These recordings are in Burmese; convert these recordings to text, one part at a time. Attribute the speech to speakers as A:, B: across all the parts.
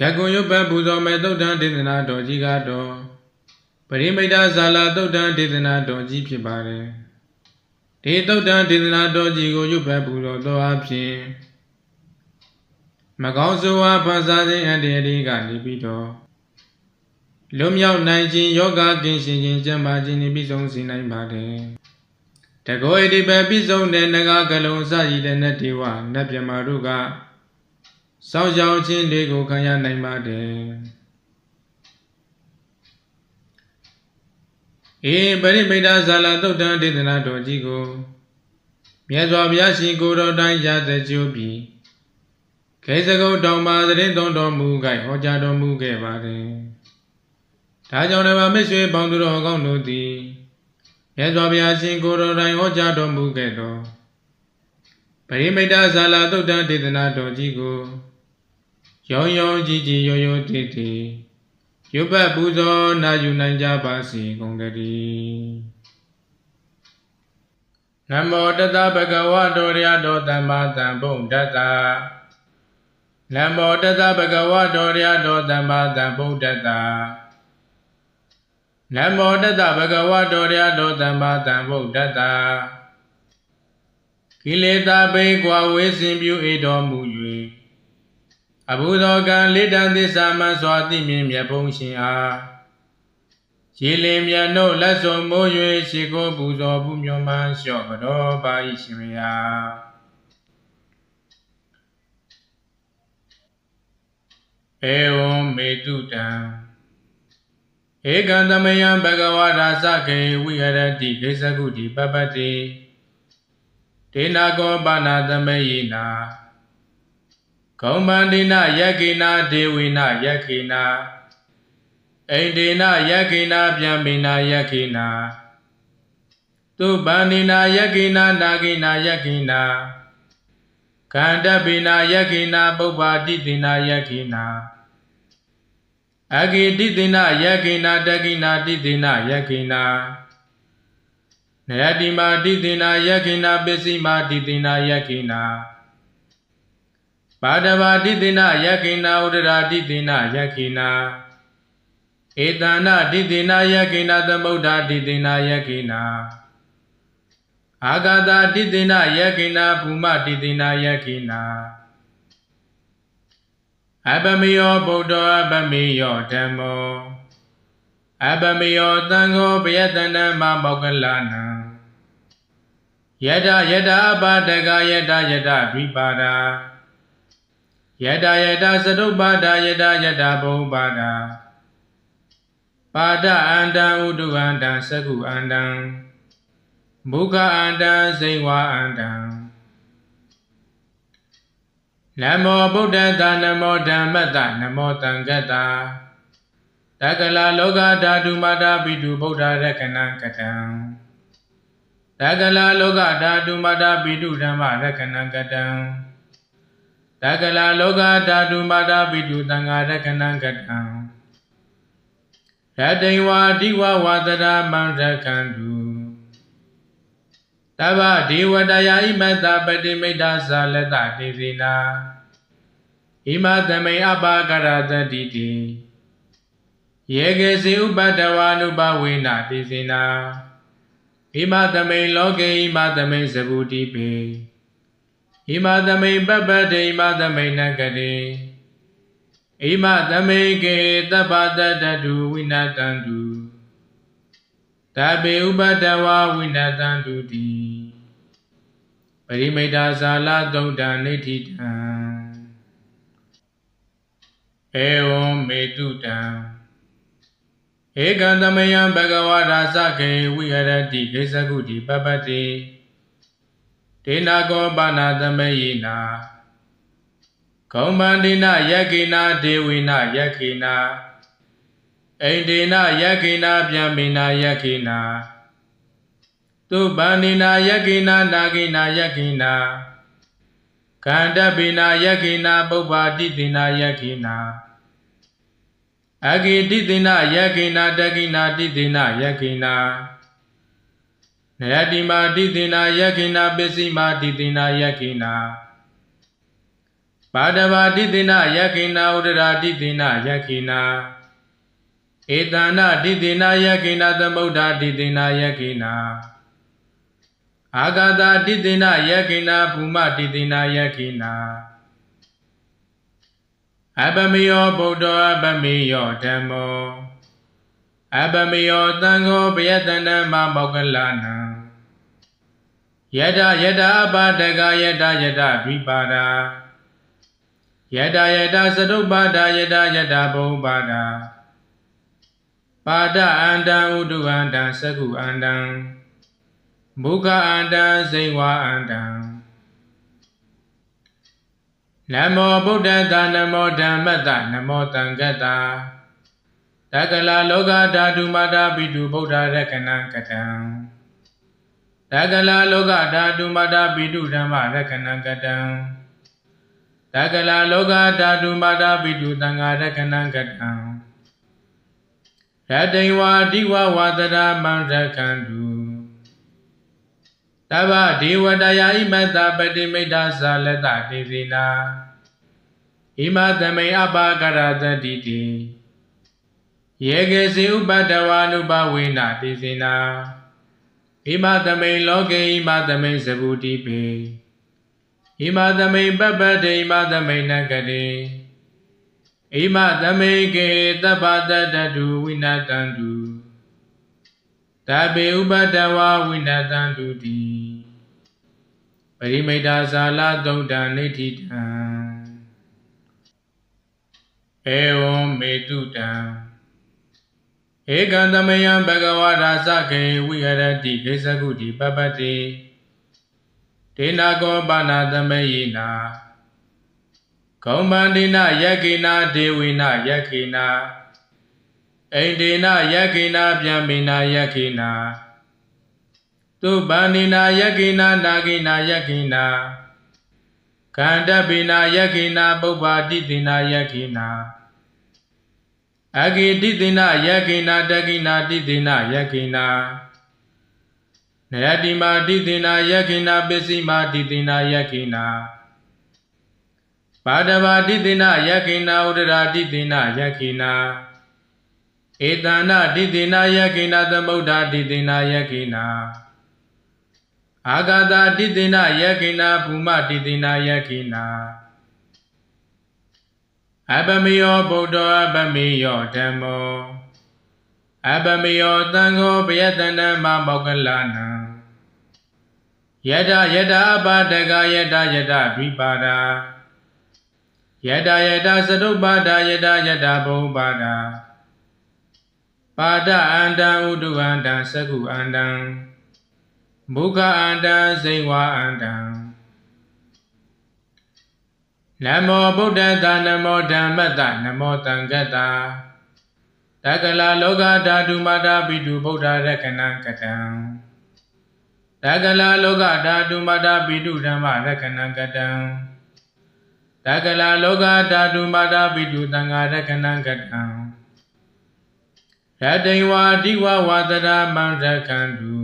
A: ယကုံယုပ္ပပူဇော်မဲ့သုတ်တံဒေသနာတော်ကြီးကတော့ပရိမိတ်တဇာလာသုတ်တံဒေသနာတော်ကြီးဖြစ်ပါတယ်ဒီသုတ်တံဒေသနာတော်ကြီးကိုယုပ္ပပူဇော်သောအဖြစ်မကောင်းဆိုဝါဖန်ဆာခြင်းအတ္တရည်ကနေပြီးတော့လွတ်မြောက်နိုင်ခြင်းယောဂကင်းရှင်ခြင်းကျမ်းမာခြင်းနှင့်ပြည့်စုံစေနိုင်ပါတယ်တကောဣတိပပြည့်စုံတဲ့နဂါကလုံးစရည်တဲ့နတ်ဒီဝနတ်မြမာတို့က စောင့်ရှောက်ခြင်းတွေကိုခံရနိုင်ပါတယ်အေပရိမိတ်တာဇာလာတုတ်တံဒေသနာတော်ကြီးကိုမြတ်စွာဘုရားရှင်ကိုယ်တော်တိုင်းရသက်ကျိုးပြီးခေစကုတ်တောင်ပါသတင်းသွန်တော်မူကြဟောကြားတော်မူခဲ့ပါတယ်။ဒါကြောင့်လည်းမိတ်ဆွေပေါင်းသူတော်ကောင်းတို့သည်မြတ်စွာဘုရားရှင်ကိုယ်တော်တိုင်းဟောကြားတော်မူခဲ့သောပရိမိတ်တာဇာလာတုတ်တံဒေသနာတော်ကြီးကို ရောင်ရောင်ကြည်ကြည်ရောရောတည်တည်ရုပ်ပတ်ပူဇော်နာယူနိုင်ကြပါစေကုန်သတည်းနမောတတဗဂဝတောရယတောသမ္မာသမ္ဗုဒ္ဓတ္တနမောတတဗဂဝတောရယတောသမ္မာသမ္ဗုဒ္ဓတ္တနမောတတဗဂဝတောရယတောသမ္မာသမ္ဗုဒ္ဓတ္တကိလေသာဘေကွာဝေစင်ပြုဣတော်မူ၍ အဘုသောကံလေးတန်သစ္စာမှန်စွာသိမြင်မြတ်ဖုံးရှင်အားရေလင်မြတ်တို့လက်စုံမိုး၍ရှိကိုပူဇော်ပူမျောမှန်လျှော့ကြတော်ပါ၏ရှင်မယားဧဝံမေတုတံဧကံသမယံဘဂဝါရာသကေဝိဟရတိကိစ္စကုတိပပတ္တိဒေနာကောပါဏသမေယိနာ ဂောမန္တိနယက္ခိနာဒေဝိနယက္ခိနာအိန္ဒေနယက္ခိနာဗျံမိနာယက္ခိနာသူပန္နိနာယက္ခိနာနာဂိနာယက္ခိနာခန္တပိနာယက္ခိနာပုပ္ပါတိတိနာယက္ခိနာအဂိတိတိနာယက္ခိနာတကိနာတိတိနာယက္ခိနာနယတိမာတိတိနာယက္ခိနာပစ္စည်းမာတိတိနာယက္ခိနာ ပါဒဘာတိတိနာယက္ခိနာဥဒရာတိတိနာယက္ခိနာဧတနာတိတိနာယက္ခိနာသမုဒ္ဒတိတိနာယက္ခိနာအာဂတာတိတိနာယက္ခိနာဘူမတိတိနာယက္ခိနာအပမေယောဗုဒ္ဓအပမေယောဓမ္မောအပမေယောသံဃောဘယတန္တမမောကလနံယတယတအပါဒကယတယတဝိပါဒာ ယတယတသတုပ္ပါဒယတယတဘုံပါဒာပါဒအန္တံဥဒုအန္တံသကုအန္တံမုခအန္တံစိဝါအန္တံနမောဗုဒ္ဓတနမောဓမ္မတနမောတံဂတ္တတကလာလောကဓာတုမာတာပိတုဗုဒ္ဓရကနံကတံတကလာလောကဓာတုမာတာပိတုဓမ္မရကနံကတံ တကလာလောကဓာတုမာတာပိတုသံဃာရကနံကတံရတိဝါဒီဝဝါတရာမန္တကံတုတဗ္ဗဒေဝတယာဣမတပတိမိတ်တာဇာလတတေစီနာဣမသမိအပါကရတတိတိယေကေစီဥပတဝါနုပဝေနတေစီနာဣမသမိလောကေဣမသမိသဗုတိပေ ဣမသမိပပတေဣမသမိနကတိဣမသမိကေတပ္ပတတတုဝိနတံတုတပေဥပတဝဝိနတံတုတိပရိမိတ်တာဇာလသုတ်တံနိဋ္ဌိတံဧဝံမေတုတံဧကံသမယံဘဂဝါရာသကေဝိဟရတိကိစ္စကုတိပပတ္တိ ဒေနာကောပါဏသမေယိနာဂောမန္တိနယက္ခိနာဒေဝိနယက္ခိနာအိန္ဒေနယက္ခိနာဗျံမိနာယက္ခိနာသူပန္နိနာယက္ခိနာနာဂိနာယက္ခိနာကန္တပိနာယက္ခိနာပုပ္ပါတိတိနာယက္ခိနာအဂိတိတိနာယက္ခိနာတကိနာတိတိနာယက္ခိနာ နယတိမာတိတိနာယက္ခိနာပစ္စည်းမာတိတိနာယက္ခိနာပါဒဘာတိတိနာယက္ခိနာဥဒရာတိတိနာယက္ခိနာဧတနာတိတိနာယက္ခိနာသမုဒ္ဓတိတိနာယက္ခိနာအာဂတာတိတိနာယက္ခိနာဘူမတိတိနာယက္ခိနာအပမေယောဗုဒ္ဓအပမေယောဓမ္မောအပမေယောသံဃောပယတနမမောကလနံ ယတယတအပတကယတယတဝိပါဒာယတယတသတုပ္ပါဒယတယတဘုံပါဒာပါဒအန္တံဥဒုအန္တံသကုအန္တံမုခအန္တံစိဝါအန္တံနမောဗုဒ္ဓတနမောဓမ္မတနမောတံဂတ္တာတကလာလောကဓာတုမာတာပိတုဗုဒ္ဓရကနံကတံ တကလာလောကဓာတုမာတာပိတုဓမ္မရကနံကတံတကလာလောကဓာတုမာတာပိတုသံဃာရကနံကတံရတိဝါဒီဝဝါတရာမန္တကံတုတဗ္ဗဒေဝတယာဣမတပတိမိတ်တာဇာလတတေဇိနာဣမသမိအပါကရတတိတိယေကေစီဥပတဝ ानु ဘဝေနတေဇိနာ ဣမသမိလောကေဣမသမိသဗုတိပေဣမသမိပပတေဣမသမိနကတိဣမသမိကေတပ္ပတတတုဝိနတံတုတပေဥပတဝဝိနတံတုတိပရိမိတ်တာဇာလသုတ်တံနေတိတံဧဝံမေတုတံ ဧကံသမယံဘဂဝါရာဇခေဝိဟရတိဒေသကုတိပပတိဒေနာကောပါဏသမေယိနာကောမန္တိနယက္ခိနာဒေဝိနယက္ခိနာအိန္ဒေနယက္ခိနာဗျံမိနာယက္ခိနာသုပန္နိနာယက္ခိနာနာဂိနာယက္ခိနာခန္တပိနာယက္ခိနာပုပ္ပါတိတိနာယက္ခိနာ အဂိတိတိနာယက္ခိနာတက္ခိနာတိတိနာယက္ခိနာနယတိမာတိတိနာယက္ခိနာပစ္စည်းမာတိတိနာယက္ခိနာပါဒဘာတိတိနာယက္ခိနာဥဒရာတိတိနာယက္ခိနာဧတနာတိတိနာယက္ခိနာသမုဒ္ဓတိတိနာယက္ခိနာအာဂတာတိတိနာယက္ခိနာဘူမတိတိနာယက္ခိနာ အပမေယောဗုဒ္ဓအပမေယောဓမ္မောအပမေယောသံဃောပယတနမမောကလနံယတယတအပတကယတယတဝိပါဒာယတယတသတုပ္ပါဒယတယတဘုံပါဒာပါဒအန္တံဥဒုအန္တံသကုအန္တံမုခအန္တံစိဝါအန္တံ နမောဗုဒ္ဓတနမောဓမ္မတနမောတံဂတ္တာတကလာလောကဓာတုမာတာပိတုဗုဒ္ဓရကနံကတံတကလာလောကဓာတုမာတာပိတုဓမ္မရကနံကတံတကလာလောကဓာတုမာတာပိတုသံဃာရကနံကတံရတိဝါဒီဝဝါတရာမန္တကံတု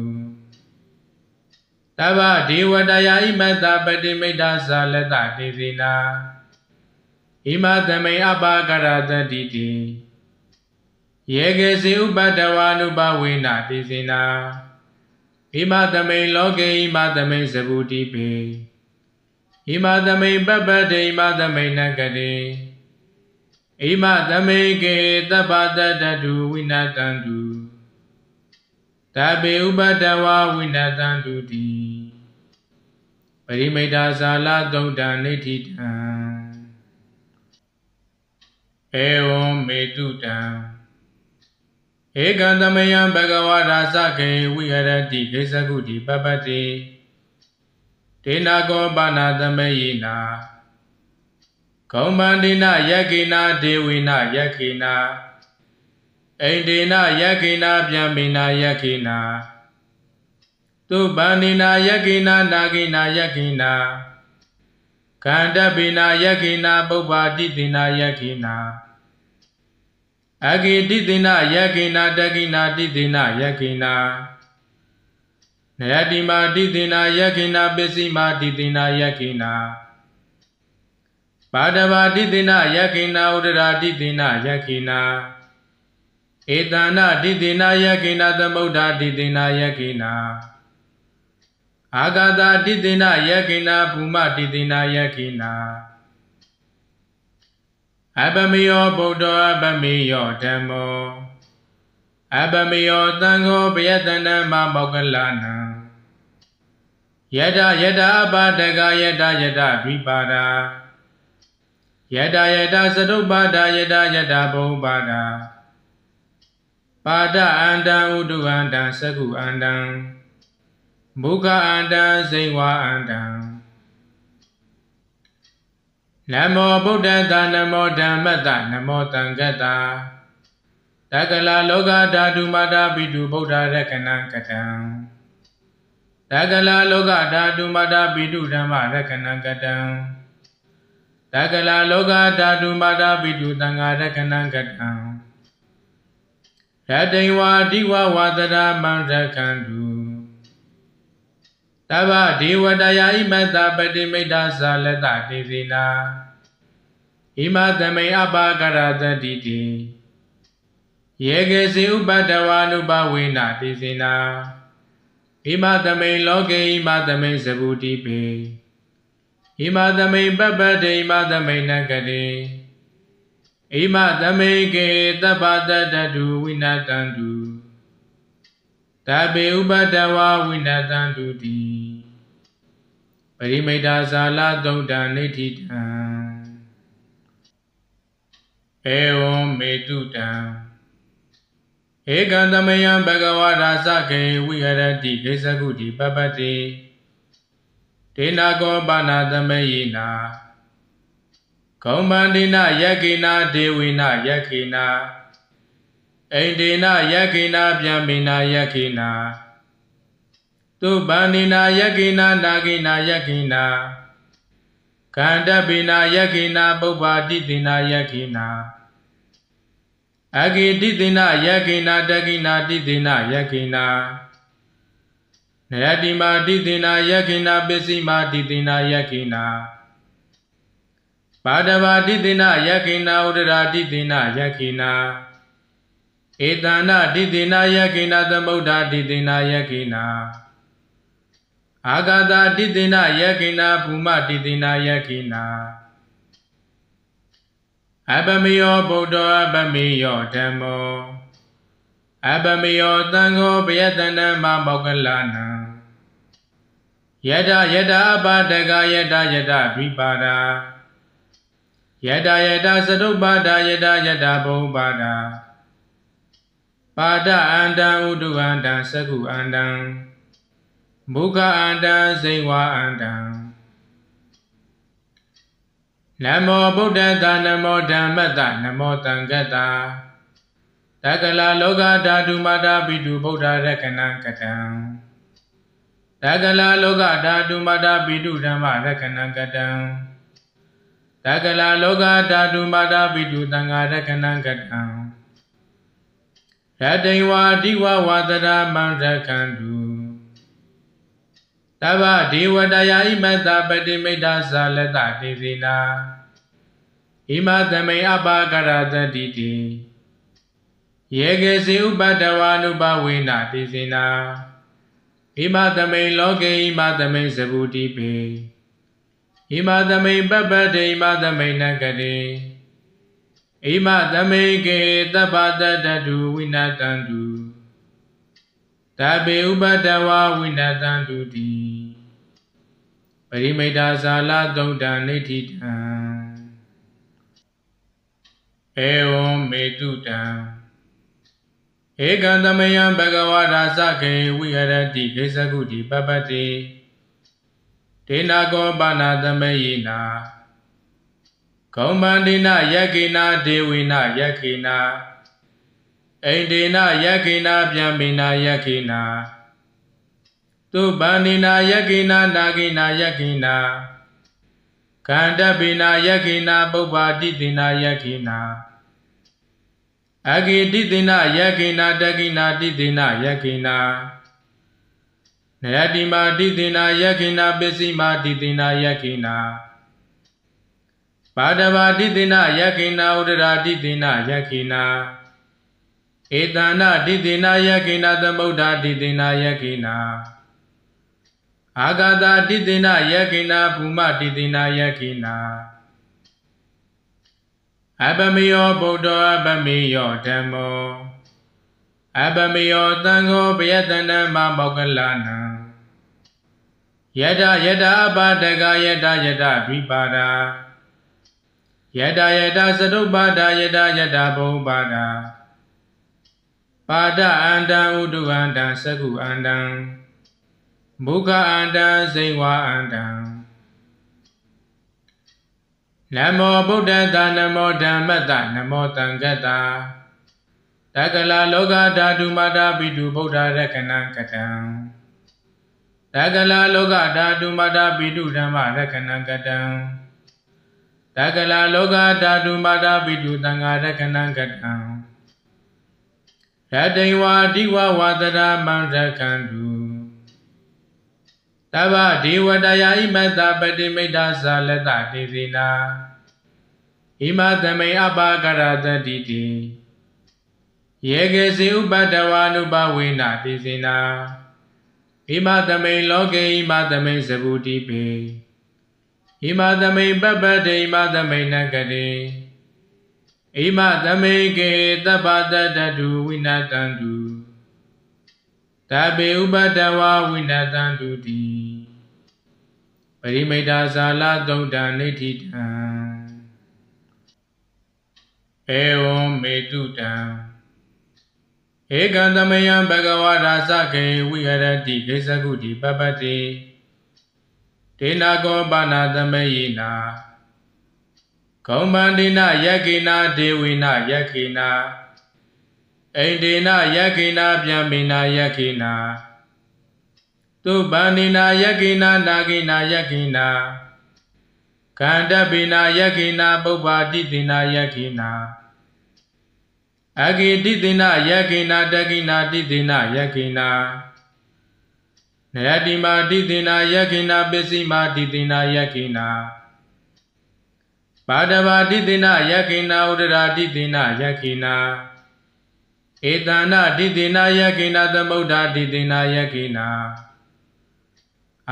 A: တဗ္ဗဒေဝတယာဣမတပတိမိတ်တာဇာလတတေဇိနာဣမသမိအပါကရတတိတိယေကေစီဥပတဝ ानु ဘဝေနတေဇိနာဣမသမိလောကေဣမသမိသဗုတိပေဣမသမိပပတေဣမသမိနကတိဣမသမိကေတပ္ပတတတုဝိနတံတုတပေဥပတဝဝိနတံတုတိ ပရိမိတ်တာဇာလသုတ်တံနေတိတံဧဝံမေတုတံဧကံသမယံဘဂဝါရာဇခေဝိဟရတိဒေသကုတိပပတိဒေနာကောပါဏသမေယိနာကောမန္တိနယက္ခိနာဒေဝိနယက္ခိနာအိန္ဒေနယက္ခိနာဗျံမိနာယက္ခိနာ သုပန္နိနာယက္ခိနာနာဂိနာယက္ခိနာခန္တပိနာယက္ခိနာပုပ္ပါတိတိနာယက္ခိနာအဂိတိတိနာယက္ခိနာတက္ခိနာတိတိနာယက္ခိနာနယတိမာတိတိနာယက္ခိနာပစ္စည်းမာတိတိနာယက္ခိနာပါဒဘာတိတိနာယက္ခိနာဥဒရာတိတိနာယက္ခိနာဧတနာတိတိနာယက္ခိနာသမုဒ္ဓတိတိနာယက္ခိနာ အာဂာတာတိတိနာယက္ခိနာဘူမတိတိနာယက္ခိနာအပမေယောဗုဒ္ဓအပမေယောဓမ္မောအပမေယောသံဃောပယတနမမောကလနံယတယတအပါဒကယတယတဒိပါဒာယတယတသတုပ္ပါဒယတယတဘုံပါဒာပါဒအန္တံဥဒုအန္တံသကုအန္တံ မုခအန္တံစိဝါအန္တံနမောဗုဒ္ဓတနမောဓမ္မတနမောတံဂတ္တာတက္ကလာလောကဓာတုမာတာပိတုဗုဒ္ဓရကနံကတံတက္ကလာလောကဓာတုမာတာပိတုဓမ္မရကနံကတံတက္ကလာလောကဓာတုမာတာပိတုသံဃာရကနံကတံရတိဝါဒီဝဝါဒရာမန္တကံတု တဗ္ဗဒေဝတယာဣမတပတိမိတ်တာဇာလတတေဇိနာဣမသမိအပါကရတတိတိယေကေစီဥပတဝ ानु ဘဝေနတေဇိနာဣမသမိလောကေဣမသမိသဗုတိပေဣမသမိပပတေဣမသမိနကတိဣမသမိကေတပ္ပတတတုဝိနတံတုတပေဥပတဝဝိနတံတုတိ ပရိမိတာဇာလသုံးတံနေတိတံဧဝံမေတုတံဧကံသမယံဘဂဝါရာဇကေဝိဟရတိဒေသကုတိပပတိဒေနာကောပါဏသမယေနာဂောမန္တိနယက္ခိနာဒေဝိနယက္ခိနာအိန္ဒေနယက္ခိနာဗျံမိနာယက္ခိနာ သုပန္နိနာယက္ခိနာနာခိနာယက္ခိနာခန္တပိနာယက္ခိနာပုပ္ပါတိတိနာယက္ခိနာအဂိတိတိနာယက္ခိနာတကိနာတိတိနာယက္ခိနာနယတိမာတိတိနာယက္ခိနာပစ္စည်းမာတိတိနာယက္ခိနာပါဒဘာတိတိနာယက္ခိနာဥဒရာတိတိနာယက္ခိနာဧတနာတိတိနာယက္ခိနာသမုဒ္ဓတိတိနာယက္ခိနာ အာဂတာတိတိနာယက္ခိနာဘူမတိတိနာယက္ခိနာအပမေယောဗုဒ္ဓအပမေယောဓမ္မောအပမေယောသံဃောပယတနမမောကလနံယတယတအပါဒကယတယတဝိပါဒာယတယတသတုပ္ပါဒယတယတဘုံပါဒာပါဒအန္တံဥဒုအန္တံသကုအန္တံ မုခအန္တံစိဝါအန္တံနမောဗုဒ္ဓတနမောဓမ္မတနမောတံဂတ္တာတက္ကလာလောကဓာတုမာတာပိတုဗုဒ္ဓရကနံကတံတက္ကလာလောကဓာတုမာတာပိတုဓမ္မရကနံကတံတက္ကလာလောကဓာတုမာတာပိတုသံဃာရကနံကတံရတိဝါဒီဝဝါဒရာမန္တကံတု တဗ္ဗဒေဝတယာဣမတပတိမိတ်တာဇာလတတေဇိနာဣမသမိအပါကရတတိတိယေကေစီဥပတဝ ानु ဘဝေနတေဇိနာဣမသမိလောကေဣမသမိသဗုတိပေဣမသမိပပတေဣမသမိနကတိဣမသမိကေတပ္ပတတတုဝိနတံတုတပေဥပတဝဝိနတံတုတိပ ရိမိတာဇာလသုံးတံနေတိတံဧဝံမေတုတံဧကံသမယံဘဂဝါရာဇကေဝိဟရတိဒေသကုတိပပတိဒေနာကောပါဏသမယေနာဂောမန္တိနယက္ခိနာဒေဝိနယက္ခိနာအိန္ဒေနယက္ခိနာဗျံမိနာယက္ခိနာ သုပန္နိနာယက္ခိနာနာခိနာယက္ခိနာခန္တပိနာယက္ခိနာပုပ္ပါတိတိနာယက္ခိနာအဂိတိတိနာယက္ခိနာတကိနာတိတိနာယက္ခိနာနယတိမာတိတိနာယက္ခိနာပစ္စည်းမာတိတိနာယက္ခိနာပါဒဘာတိတိနာယခိနာဥဒရာတိတိနာယခိနာဧတနာတိတိနာယခိနာသမုဒ္ဓတိတိနာယခိနာ အာဂတာတိတိနာယခိနာဘူမတိတိနာယခိနာအပမယောဗုဒ္ဓအပမယောဓမ္မောအပမယောသံဃောဘယတနမမောကလနံယတယတအပတကယတယတဝိပါဒာယတယတသတုပ္ပါဒယတယတဘုံပါဒာပါဒအန္တံဥဒုအန္တံသကုအန္တံ မုခအန္တံဇိဝအန္တံနမောဗုဒ္ဓတနမောဓမ္မတနမောတံဂတ္တာတက္ကလာလောကဓာတုမာတာပိတုဗုဒ္ဓရကနံကတံတက္ကလာလောကဓာတုမာတာပိတုဓမ္မရကနံကတံတက္ကလာလောကဓာတုမာတာပိတုသံဃာရကနံကတံရတိဝါဒီဝဝါဒရာမန္တကံတု တဗ္ဗဒေဝတယာဣမတပတိမိတ်တာဇာလတတေဇိနာဣမသမိအပါကရတတိတိယေကေစီဥပတဝါနုပဝေနတေဇိနာဣမသမိလောကေဣမသမိသဗုတိပေဣမသမိပပတေဣမသမိနကတိဣမသမိကေတပ္ပတတတုဝိနတံတုတပေဥပတဝါဝိနတံတုတိပ ရိမိတာဇာလသုတ်တံနေတိတံဧဝံမေတုတံဧကံသမယံဘဂဝါရာသကေဝိဟရတိကိသကုတိပပတိဒေနာကောပါဏသမယေနာကောမန္တိနယက္ခိနာဒေဝိနယက္ခိနာအိန္ဒေနယက္ခိနာဗျံမိနာယက္ခိနာ သုပန္နိနာယက္ခိနာနာဂိနာယက္ခိနာကန္တပိနာယက္ခိနာပုပ္ပါတိတိနာယက္ခိနာအဂိတိတိနာယက္ခိနာတကိနာတိတိနာယက္ခိနာနရတိမာတိတိနာယက္ခိနာပစ္စည်းမာတိတိနာယက္ခိနာပါဒဘာတိတိနာယက္ခိနာဥဒရာတိတိနာယက္ခိနာဧတနာတိတိနာယက္ခိနာသမုဒ္ဓတိတိနာယက္ခိနာ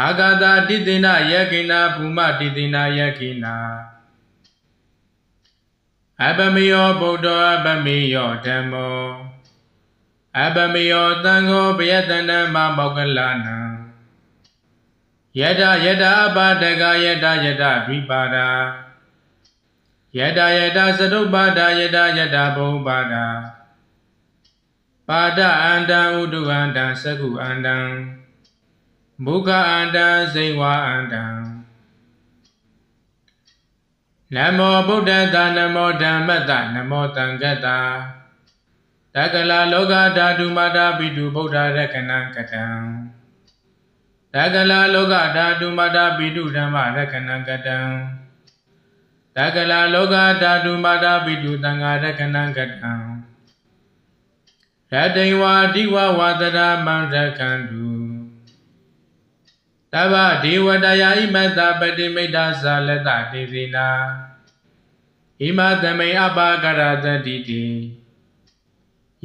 A: အာဂတာတိတိနာယက္ခိနာဘူမတိတိနာယက္ခိနာအပမယောဗုဒ္ဓအပမယောဓမ္မောအပမယောသံဃောဘယတနမမောကလနံယတယတအပတကယတယတဝိပါဒာယတယတသတုပ္ပါဒယတယတဘုံပါဒာပါဒအန္တံဥဒုအန္တံသကုအန္တံ မုခအန္တံဇိဝအန္တံနမောဗုဒ္ဓတနမောဓမ္မတနမောတံဂတ္တာတက္ကလာလောကဓာတုမာတာပိတုဗုဒ္ဓရကနံကတံတက္ကလာလောကဓာတုမာတာပိတုဓမ္မရကနံကတံတက္ကလာလောကဓာတုမာတာပိတုသံဃာရကနံကတံရတိဝါဒီဝဝါဒရာမန္တကံတု တဗ္ဗဒေဝတယာဣမတပတိမိတ်တာဇာလတတေဇိနာဣမသမိအပါကရတတိတိ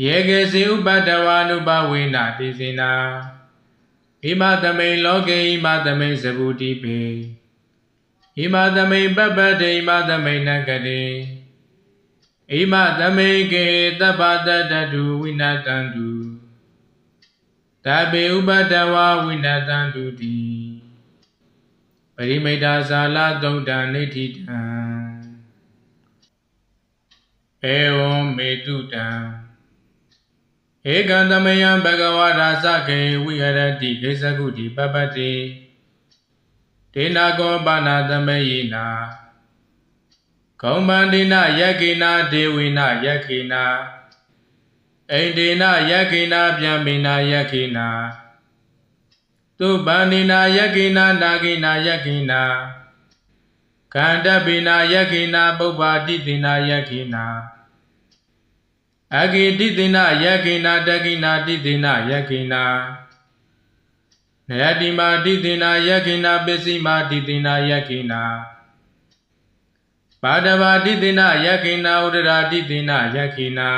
A: ယေကေစီဥပတဝါနုပဝေနတေဇိနာဣမသမိလောကေဣမသမိသဗုတိပေဣမသမိပပတေဣမသမိနကတိဣမသမိကေတပ္ပတတတုဝိနတံတုတပေဥပတဝဝိနတံတုတိပ ရိမိတာဇာလသုတ်တံနေတိတံဧဝံမေတုတံဧကံသမယံဘဂဝါရာသကေဝိဟရတိကိသကုတိပပတိဒေနာကောပါဏသမယေနာကောမန္တိနယက္ခိနာဒေဝိနယက္ခိနာအိန္ဒေနယက္ခိနာဗျံမိနာယက္ခိနာ သုပန္နိနာယက္ခိနာနာဂိနာယက္ခိနာကန္တပိနာယက္ခိနာပုပ္ပါတိတိနာယက္ခိနာအဂိတိတိနာယက္ခိနာတကိနာတိတိနာယက္ခိနာနယတိမာတိတိနာယက္ခိနာပစ္စည်းမာတိတိနာယက္ခိနာပါဒဘာတိတိနာယက္ခိနာဥဒရာတိတိနာယက္ခိနာ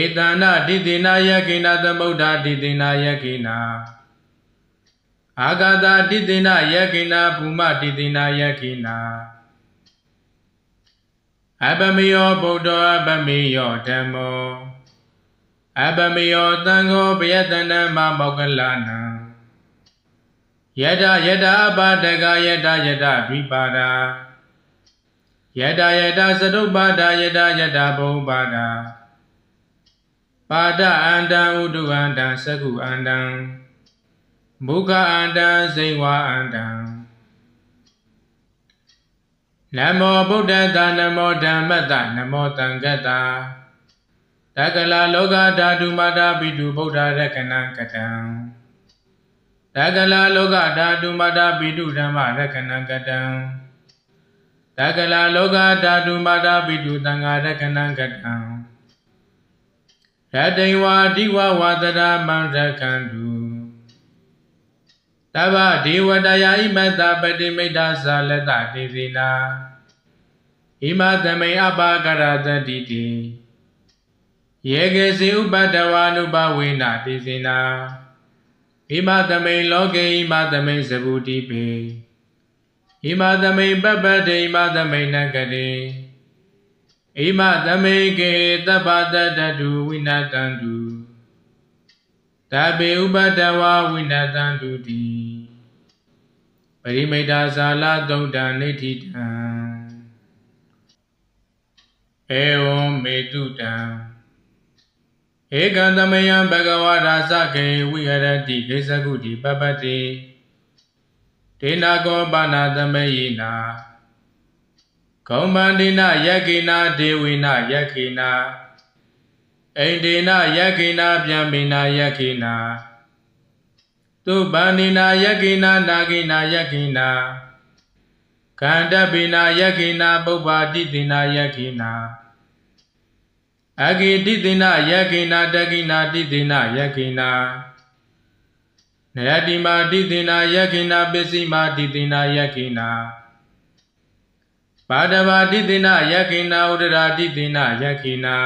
A: ဧတနာတိတိနာယက္ခိနာသမုဒ္ဓတိတိနာယက္ခိနာ အာဂတာတိတိနာယက္ခိနာဘူမတိတိနာယက္ခိနာအပမေယောဗုဒ္ဓအပမေယောဓမ္မောအပမေယောသံဃောဘယတနမမောကလနံယတယတအပတကယတယတဝိပါဒာယတယတသတုပ္ပါဒယတယတဘုံပါဒာပါဒအန္တံဥဒုအန္တံသကုအန္တံ မုခအန္တံစိဝါအန္တံနမောဗုဒ္ဓတနမောဓမ္မတနမောတံဂတ္တတကလာလောကဓာတုမတာပိတုဗုဒ္ဓရကနံကတံတကလာလောကဓာတုမတာပိတုဓမ္မရကနံကတံတကလာလောကဓာတုမတာပိတုသံဃာရကနံကတံရတိဝါဒီဝဝါတရာမန္တကံတု တဗ္ဗဒေဝတယာဣမတပတိမိတ်တာဇာလတတေဇိနာဣမသမိအပါကရတတိတိယေကေစီဥပတဝ ानु ဘဝေနတေဇိနာဣမသမိလောကေဣမသမိသဗုတိပေဣမသမိပပတေဣမသမိနကတိဣမသမိကေတပ္ပတတတုဝိနတံတုတပေဥပတဝဝိနတံတုတိ ပရိမိတာဇာလသုတ်တံနေတိတံဧဝံမေတုတံဧကံသမယံဘဂဝါရာဇခေဝိဟရတိဒေသကုတိပပတိဒေနာကောပါဏသမေယိနာဂောမန္တိနယက္ခိနာဒေဝိနယက္ခိနာအိန္ဒေနယက္ခိနာဗျံမိနာယက္ခိနာ သုပန္နိနာယက္ခိနာနာဂိနာယက္ခိနာခန္တပိနာယက္ခိနာပုပ္ပါတိတိနာယက္ခိနာအဂိတိတိနာယက္ခိနာတက္ခိနာတိတိနာယက္ခိနာနယတိမာတိတိနာယက္ခိနာပစ္စည်းမာတိတိနာယက္ခိနာပါဒဘာတိတိနာယက္ခိနာဥဒရာတိတိနာယက္ခိနာ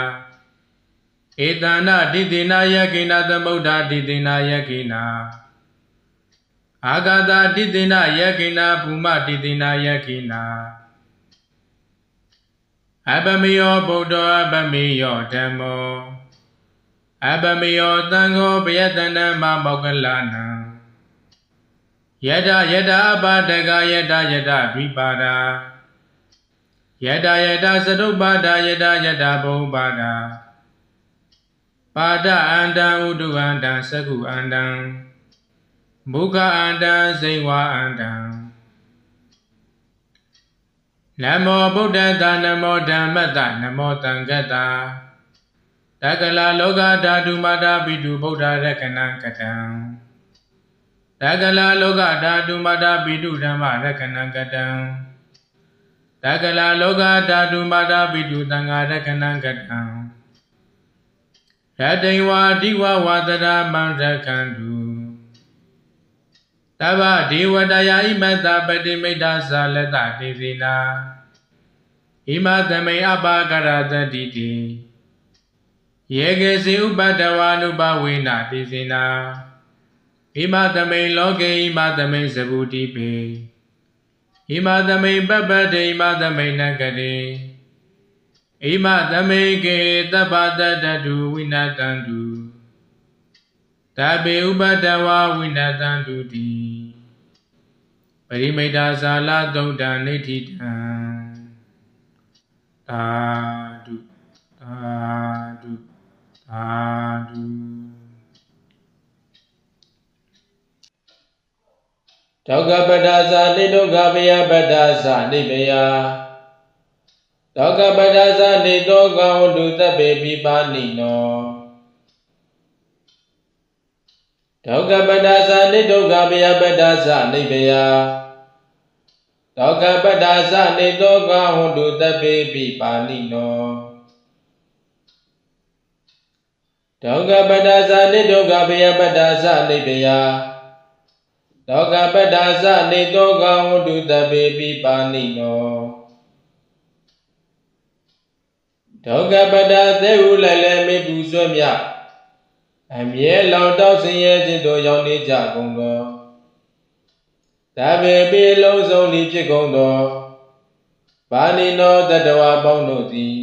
A: ဧတနာတိတိနာယက္ခိနာသမုဒ္ဓတိတိနာယက္ခိနာ အာဂတာတိတိနာယက္ခိနာဘူမတိတိနာယက္ခိနာအပမေယောဗုဒ္ဓအပမေယောဓမ္မောအပမေယောသံဃောဘယတနမမောကလနံယတယတအပတကယတယတဝိပါဒာယတယတသတုပ္ပါဒာယတယတဘုံပါဒာပါဒအန္တံဥဒုအန္တံသကုအန္တံ မုခအန္တံစိဝါအန္တံနမောဗုဒ္ဓတနမောဓမ္မတနမောတံဂတ္တတကလာလောကဓာတုမတာပိတုဗုဒ္ဓရကနံကတံတကလာလောကဓာတုမတာပိတုဓမ္မရကနံကတံတကလာလောကဓာတုမတာပိတုသံဃာရကနံကတံရတိဝါဒီဝဝါတရာမန္တကံတု တဗ္ဗဒေဝတယာဣမတပတိမိတ်တာဇာလတတေဇိနာဣမသမိအပါကရတတိတိယေကေစီဥပတဝ ानु ဘဝေနတေဇိနာဣမသမိလောကေဣမသမိသဗုတိပေဣမသမိပပတေဣမသမိနကတိဣမသမိကေတပ္ပတတတုဝိနတံတုတပေဥပတဝဝိနတံတုတိ ပရိမိတာဇာလသုတ်တံနေတိတံသာဓုသာဓုသာဓုဒုက္ခပတ္တာဇာနေဒုက္ခမယပတ္တာဇာနေမယဒုက္ခပတ္တာဇာနေတောကဝတုတပေပိပါဏိနော ဒုက္ခပတ္တာဇာနိဒုက္ခမယပတ္တာဇာနိဗယဒုက္ခပတ္တာဇာနိသောကဟွန်တုတပေပိပါဏိနောဒုက္ခပတ္တာဇာနိဒုက္ခမယပတ္တာဇာနိဗယဒုက္ခပတ္တာဇာနိသောကဟွန်တုတပေပိပါဏိနောဒုက္ခပတ္တသေဟုလိုက်လဲမေပူဆွဲမြ အမြဲလောင်တောက်ဆင်းရဲခြင်းတို့ရောက်နေကြကုန်သောတပေပေလုံးစုံဤဖြစ်ကုန်သောပါဏိနောတတဝပေါင်းတို့သည်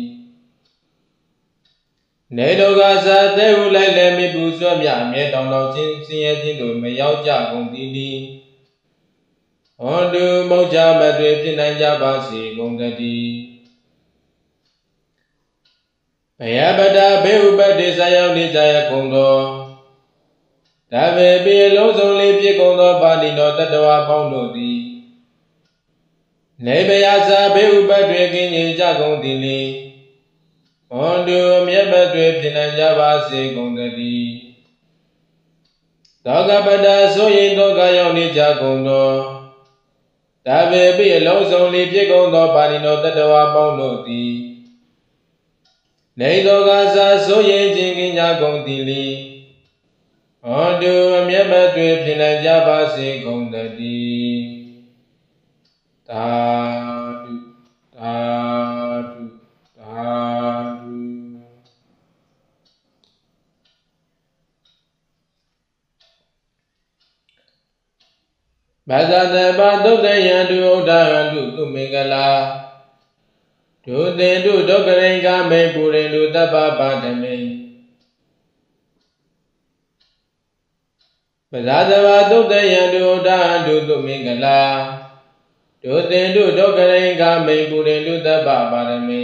A: နေဒုက္ခသာသေဟုလိုက်လဲမေပူဆွဲမြအမြဲတောင်တောက်ခြင်းဆင်းရဲခြင်းတို့မရောက်ကြကုန်သည်နီဟောတုမௌချမတွေဖြစ်နိုင်ကြပါစေကုန်တည်း ဘယပတဘေဥပတိဇာယောနိဇာယကုံသောတဗေပိလုံးစုံလေးဖြစ်ကုန်သောပါဠိတော်တတဝပေါင်းတို့သည်နေဘယဇာဘေဥပတေကင်းကြီးကြကုန်သည်လေဟောတုအမျက်မတွေဖြစ်နိုင်ကြပါစေကုန်တည်းသောကပတဆိုရင်သောကရောက်နေကြကုန်သောတဗေပိအလုံးစုံလေးဖြစ်ကုန်သောပါဠိတော်တတဝပေါင်းတို့သည် နေသောကစားဆိုရင်ခြင်းကညာကုန်သည်လီဟောတုအမျက်မတွေဖြစ်နိုင်ကြပါစေကုန်တည်းသာဓုသာဓုသာဓုဘာသာတပါသုတ်တယံတုဥဒ္ဒဟံတုသူမင်္ဂလာ ဒုသင်တုဒုက္ခရိင်္ဂမေပူရင်တုတပ္ပပါဒမေပဇာတဝသုတ်တယံတုဒါဒုသုမင်္ဂလာဒုသင်တုဒုက္ခရိင်္ဂမေပူရင်တုတပ္ပပါဒမေ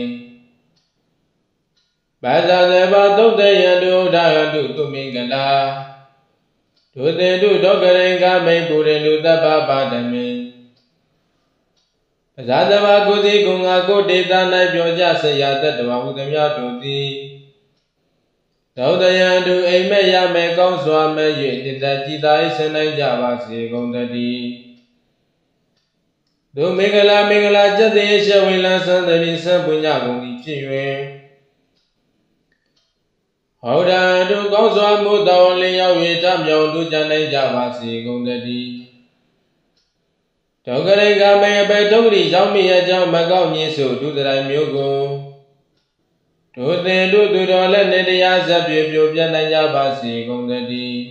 A: ပဇာတဝသုတ်တယံတုဒါဒုသုမင်္ဂလာဒုသင်တုဒုက္ခရိင်္ဂမေပူရင်တုတပ္ပပါဒမေ အဇာတဝကုသိကုံငါကိုဒေတာ၌ပြောကြဆေရတတ္တဝဟုသမျှတို့သည်သောတယံတုအိမ်မက်ရမယ်ကောင်းစွာမဲ့၍တတကြည်သာ၏ဆင်းနိုင်ကြပါစေကုန်တည်းဒုမင်္ဂလာမင်္ဂလာကျက်သေးရှဝိလံသံတပိသံပုညကုန်သည်ဖြစ်၍ဟောဒံတုကောင်းစွာမို့တော်လင်းရောက်၍တမြောင်တို့ကြနိုင်ကြပါစေကုန်တည်း ဒုက္ခရိကမေအပေဒုက္ခရိရောက်မိအကြောင်းမကောက်မြင်ဆိုဒုဒရိုင်မျိုးကိုဒုသင်တို့သူတော်လက်နေတရားဇပ်ပြေပြိုပြနိုင်ကြပါစေကုန်သတည်း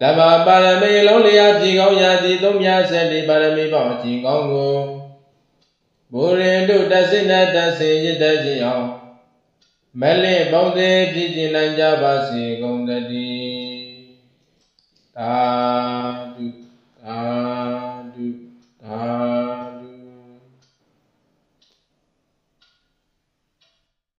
A: တမပါရမေလုံးလျာပြည်ကောင်းရာတိသုံးမြဆက်ဒီပါရမီပေါအချင်းကောင်းကိုဘူရင်တို့တဆိနဲ့တဆိရစ်တတ်ခြင်းအောင်မလင့်ပေါင်းသေးပြည်ကျင်နိုင်ကြပါစေကုန်သတည်းသာ